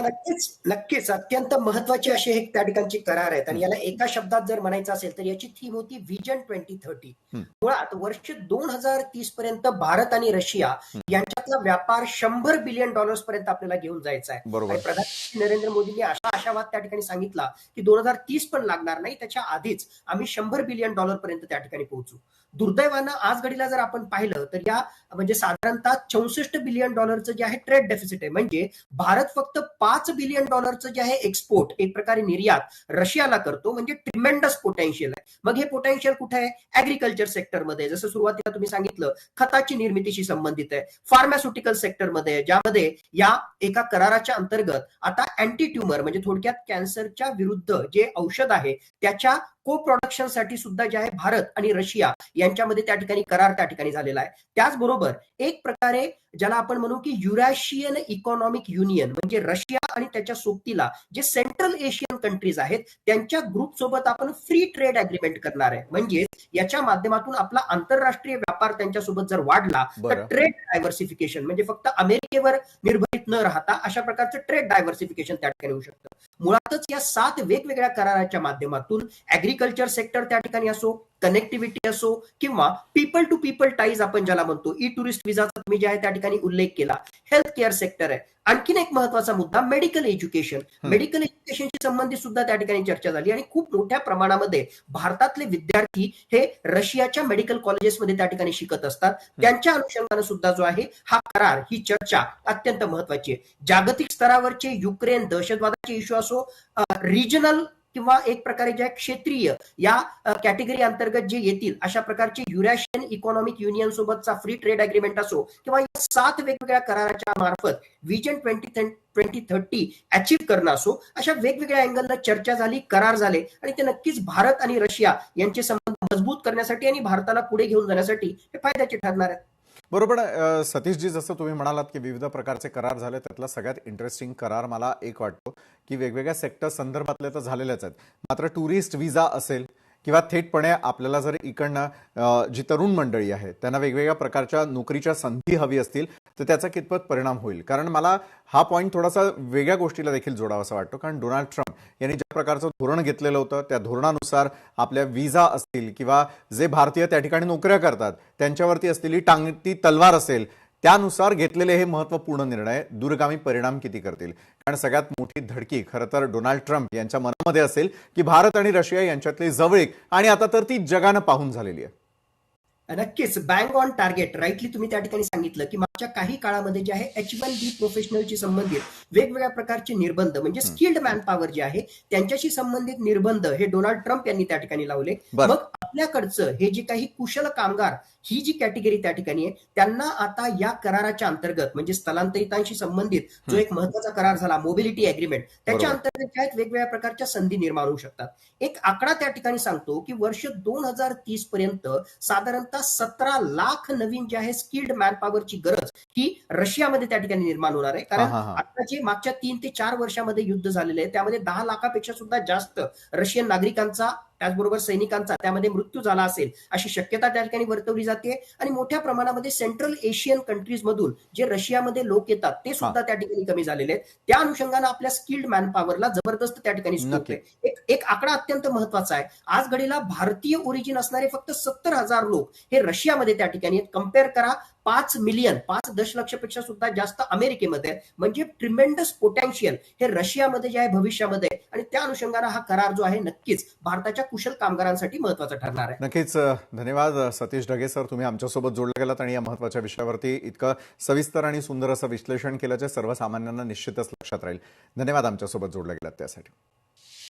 नक्कीच नक्कीच. अत्यंत महत्त्वाचे असे हे त्या ठिकाणचे करार आहेत. आणि याला एका शब्दात जर म्हणायचं असेल तर याची थीम होती व्हिजन ट्वेंटी थर्टी. मुळात वर्ष दोन हजार तीस पर्यंत भारत आणि रशिया. यांच्यातला व्यापार शंभर बिलियन डॉलर्स पर्यंत आपल्याला घेऊन जायचा आहे. प्रधानमंत्री नरेंद्र मोदींनी अशा आशावाद त्या ठिकाणी सांगितला की दोन हजार तीस पण लागणार नाही. त्याच्या आधीच आम्ही शंभर बिलियन डॉलर पर्यंत त्या ठिकाणी पोहोचू. दुर्दैवानं आज घडीला जर आपण पाहिलं तर या म्हणजे साधारणतः चौसष्ट बिलियन डॉलरचं जे आहे ट्रेड डेफिसिट आहे. म्हणजे भारत फक्त पाच बिलियन डॉलरचं जे आहे एक्सपोर्ट एक प्रकारे निर्यात रशियाला करतो. म्हणजे ट्रिमेंडस पोटेन्शियल आहे. मग हे पोटेन्शियल कुठे आहे? ऍग्रिकल्चर सेक्टरमध्ये जसं सुरुवातीला तुम्ही सांगितलं खताची निर्मितीशी संबंधित आहे. फार्मास्युटिकल सेक्टरमध्ये ज्यामध्ये या एका कराराच्या अंतर्गत आता अँटी ट्युमर म्हणजे थोडक्यात कॅन्सरच्या विरुद्ध जे औषध आहे त्याच्या को प्रोडक्शनसाठी सुद्धा जे आहे भारत आणि रशिया यांच्यामध्ये त्या ठिकाणी करार त्या ठिकाणी झालेला आहे. त्याचबरोबर एक प्रकारे ज्याला आपण म्हणू की युरॅशियन इकॉनॉमिक युनियन म्हणजे रशिया आणि त्याच्या सोबतीला जे सेंट्रल एशियन कंट्रीज आहेत त्यांच्या ग्रुप सोबत आपण फ्री ट्रेड अग्रीमेंट करणार आहे. म्हणजे याच्या माध्यमातून आपला आंतरराष्ट्रीय व्यापार त्यांच्यासोबत जर वाढला तर ट्रेड डायव्हर्सिफिकेशन म्हणजे फक्त अमेरिकेवर निर्भरित न राहता अशा प्रकारचं ट्रेड डायव्हर्सिफिकेशन त्या ठिकाणी होऊ शकतं. मुळातच या सात वेगवेगळ्या कराराच्या माध्यमातून ऍग्रिकल्चर सेक्टर त्या ठिकाणी असो कनेक्टिव्हिटी असो किंवा पीपल टू पीपल टाईज आपण ज्याला म्हणतो ई टुरिस्ट विजाचा तुम्ही जे आहे त्या ठिकाणी उल्लेख केला हेल्थ केअर सेक्टर आहे. आणखीन एक महत्त्वाचा मुद्दा मेडिकल एज्युकेशन. मेडिकल एज्युकेशनशी संबंधित सुद्धा त्या ठिकाणी चर्चा झाली आणि खूप मोठ्या प्रमाणामध्ये भारतातले विद्यार्थी हे रशियाच्या मेडिकल कॉलेजेसमध्ये त्या ठिकाणी शिकत असतात. त्यांच्या अनुषंगाने सुद्धा जो आहे हा करार ही चर्चा अत्यंत महत्वाची आहे. जागतिक स्तरावरचे युक्रेन दहशतवादाचे इश्यू असो रिजनल किंवा एक प्रकारे ज्या क्षेत्रीय या कॅटेगरी अंतर्गत जे येतील अशा प्रकारचे युरॅशियन इकॉनॉमिक युनियन सोबतचा फ्री ट्रेड अग्रीमेंट असो किंवा या सात वेगवेगळ्या कराराच्या मार्फत vision twenty twenty thirty achieve करणं असो अशा वेगवेगळ्या अँगलनं चर्चा झाली करार झाले आणि ते नक्कीच भारत आणि रशिया यांचे संबंध मजबूत करण्यासाठी आणि भारताला पुढे घेऊन जाण्यासाठी हे फायद्याचे ठरणार आहेत. बरोबर सतीशजी जसं तुम्ही म्हणालात की विविध प्रकारचे करार झाले त्यातला सगळ्यात इंटरेस्टिंग करार मला एक वाटतो की वेगवेगळ्या सेक्टर संदर्भातले तर झालेलेच आहेत. मात्र टुरिस्ट विजा असेल किंवा थेटपणे आपल्याला जर इकडनं जी तरुण मंडळी आहे त्यांना वेगवेगळ्या प्रकारच्या नोकरीच्या संधी हवी असतील तर त्याचा कितपत परिणाम होईल? कारण मला हा पॉईंट थोडासा वेगळ्या गोष्टीला देखील जोडावासा वाटतो. कारण डोनाल्ड ट्रम्प यांनी ज्या प्रकारचं धोरण घेतलेलं होतं त्या धोरणानुसार आपल्या विजा असतील किंवा जे भारतीय त्या ठिकाणी नोकऱ्या करतात त्यांच्यावरती असलेली टांगती तलवार असेल त्यानुसार घेतलेले हे महत्त्वपूर्ण निर्णय दूरगामी परिणाम किती करतील? कारण सगळ्यात मोठी धडकी खरं तर डोनाल्ड ट्रम्प यांच्या मनामध्ये असेल की भारत आणि रशिया यांच्यातली जवळीक आणि आता तर ती जगानं पाहून झालेली आहे. नक्कीच. बँक ऑन टार्गेट राईटली तुम्ही त्या ठिकाणी सांगितलं की मागच्या काही काळामध्ये जे आहे एच वन बी प्रोफेशनलशी संबंधित वेगवेगळ्या प्रकारचे निर्बंध म्हणजे स्किल्ड मॅन पॉवर जे आहे त्यांच्याशी संबंधित निर्बंध हे डोनाल्ड ट्रम्प यांनी त्या ठिकाणी लावले. मग आपल्याकडचं हे जे काही कुशल कामगार ही जी कॅटेगरी त्या ठिकाणी आहे त्यांना आता या कराराच्या अंतर्गत म्हणजे स्थलांतरितांशी संबंधित जो एक महत्त्वाचा करार झाला मोबिलिटी अग्रीमेंट त्याच्या. अंतर्गत काय वेगवेगळ्या प्रकारच्या संधी निर्माण होऊ शकतात एक आकडा त्या ठिकाणी सांगतो की वर्ष दोन हजार तीस पर्यंत साधारणतः सतरा लाख नवीन जे आहे स्किल्ड मॅन पॉवरची गरज ही रशियामध्ये त्या ठिकाणी निर्माण होणार आहे कारण. आता जे मागच्या तीन ते चार वर्षामध्ये युद्ध झालेले आहे त्यामध्ये दहा लाखापेक्षा सुद्धा जास्त रशियन नागरिकांचा त्याचबरोबर सैनिकांचा त्यामध्ये मृत्यू झाला असेल अशी शक्यता त्या ठिकाणी वर्तवली जाते. आणि मोठ्या प्रमाणामध्ये सेंट्रल एशियन कंट्रीज मधून जे रशियामध्ये लोक येतात ते सुद्धा त्या ठिकाणी कमी झालेले आहेत. त्या अनुषंगानं आपल्या स्किल्ड मॅन पॉवरला जबरदस्त त्या ठिकाणी एक एक आकडा अत्यंत महत्त्वाचा आहे. आज घडीला भारतीय ओरिजिन असणारे फक्त सत्तर हजार लोक हे रशियामध्ये त्या ठिकाणी आहेत. कंपेअर करा पाच मिलियन पाच दशलक्षपेक्षा सुद्धा जास्त अमेरिकेमध्ये म्हणजे ट्रिमेंडस पोटॅन्शियल हे रशियामध्ये जे आहे भविष्यामध्ये. आणि त्या अनुषंगाने हा करार जो आहे नक्कीच भारताच्या कुशल कामगारांसाठी महत्त्वाचा ठरणार आहे. नक्कीच धन्यवाद सतीश ढगे सर. तुम्ही आमच्यासोबत जोडले गेलात आणि या महत्त्वाच्या विषयावरती इतकं सविस्तर आणि सुंदर असं विश्लेषण केल्याचे सर्वसामान्यांना निश्चितच लक्षात राहील. धन्यवाद आमच्यासोबत जोडले गेलात त्यासाठी.